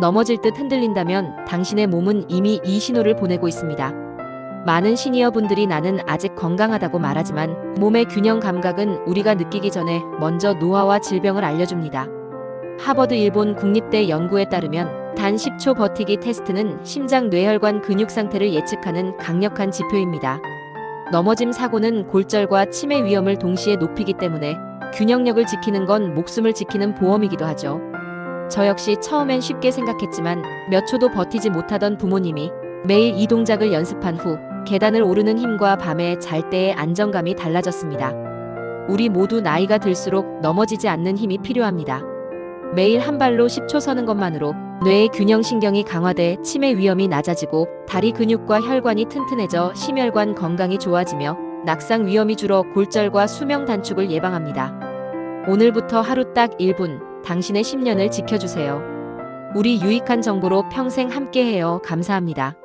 넘어질 듯 흔들린다면 당신의 몸은 이미 이 신호를 보내고 있습니다. 많은 시니어분들이 나는 아직 건강하다고 말하지만 몸의 균형 감각은 우리가 느끼기 전에 먼저 노화와 질병을 알려줍니다. 하버드 일본 국립대 연구에 따르면 단 10초 버티기 테스트는 심장 뇌혈관 근육 상태를 예측하는 강력한 지표입니다. 넘어짐 사고는 골절과 치매 위험을 동시에 높이기 때문에 균형력을 지키는 건 목숨을 지키는 보험이기도 하죠. 저 역시 처음엔 쉽게 생각했지만 몇 초도 버티지 못하던 부모님이 매일 이 동작을 연습한 후 계단을 오르는 힘과 밤에 잘 때의 안정감이 달라졌습니다. 우리 모두 나이가 들수록 넘어지지 않는 힘이 필요합니다. 매일 한 발로 10초 서는 것만으로 뇌의 균형 신경이 강화돼 치매 위험이 낮아지고 다리 근육과 혈관이 튼튼해져 심혈관 건강이 좋아지며 낙상 위험이 줄어 골절과 수명 단축을 예방합니다. 오늘부터 하루 딱 1분 당신의 10년을 지켜주세요. 우리 유익한 정보로 평생 함께해요. 감사합니다.